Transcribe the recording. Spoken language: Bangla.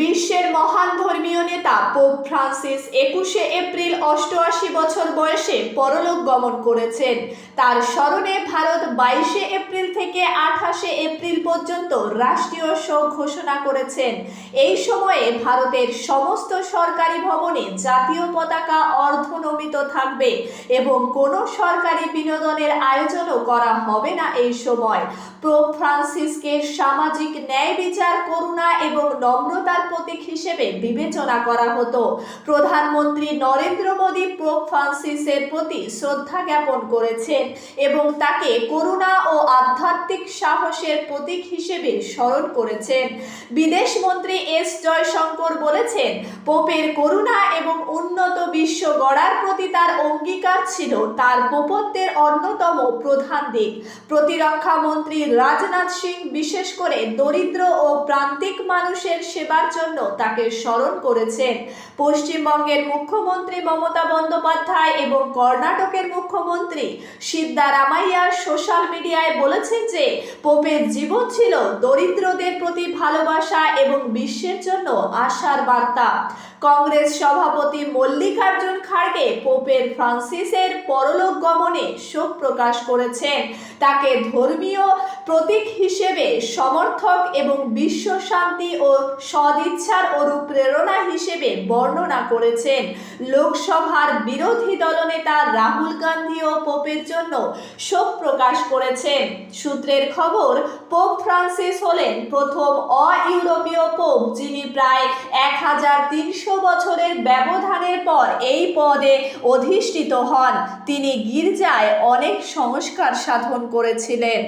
বিশ্বের মহান ধর্মীয় নেতা পোপ ফ্রান্সিস একুশে এপ্রিল অষ্টআশি বছর বয়সে পরলোক গমন করেছেন। তার স্মরণে ভারত বাইশে এপ্রিল থেকে আঠাশে এপ্রিল পর্যন্ত রাষ্ট্রীয় শোক ঘোষণা করেছেন। এই সময়ে ভারতের সমস্ত সরকারি ভবনে জাতীয় পতাকা অর্ধনমিত থাকবে এবং কোনো সরকারি বিনোদনের আয়োজনও করা হবে না এই সময়। পোপ ফ্রান্সিসকে সামাজিক ন্যায় বিচার করুণা এবং নম্রতার প্রতীক হিসেবে বিবেচনা করা হতো। প্রধানমন্ত্রী নরেন্দ্র মোদী পোপ ফ্রান্সিসের প্রতি শ্রদ্ধা জ্ঞাপন করেছেন এবং তাকে করুণা ও আধ্যাত্মিক সাহসের প্রতীক হিসেবে স্মরণ করেছেন। বিদেশ মন্ত্রী এস জয়শঙ্কর বলেছেন, পোপের করুণা এবং উন্নত বিশ্ব গড়ার প্রতি তার অঙ্গীকার ছিল তার পোপত্বের অন্যতম প্রধান দিক। প্রতিরক্ষা মন্ত্রী রাজনাথ সিং বিশেষ করে দরিদ্র ও প্রান্তিক মানুষের সেবার জন্য তাকে স্মরণ করেছেন। পশ্চিমবঙ্গের মুখ্যমন্ত্রী মমতা বন্দ্যোপাধ্যায় এবং কর্ণাটকের মুখ্যমন্ত্রী সিদ্ধারামাইয়া সোশ্যাল মিডিয়ায় বলেছেন যে পোপের জীবন ছিল দরিদ্রদের প্রতি ভালোবাসা এবং বিশ্বের জন্য আশার বার্তা। কংগ্রেস সভাপতি মল্লিকার্জুন খাড়গে পোপের ফ্রান্সিসের পরলোক গমনে শোক প্রকাশ করেছেন। তাকে ধর্মীয় প্রতীক হিসেবে সমর্থক এবং বিশ্ব শান্তি ও সদিচ্ছার অনুপ্রেরণা হিসেবে বর্ণনা করেছেন। লোকসভার বিরোধী দলনেতা রাহুল গান্ধীও পোপের জন্য শোক প্রকাশ করেছেন। সূত্রের খবর, পোপ ফ্রান্সিস হলেন প্রথম অ ইউরোপীয় পোপ যিনি প্রায় এক হাজার তিনশো বছরের ব্যবধানের পর এই পদে অধিষ্ঠিত হন। তিনি গির্জায় অনেক সংস্কার সাধন করেছিলেন।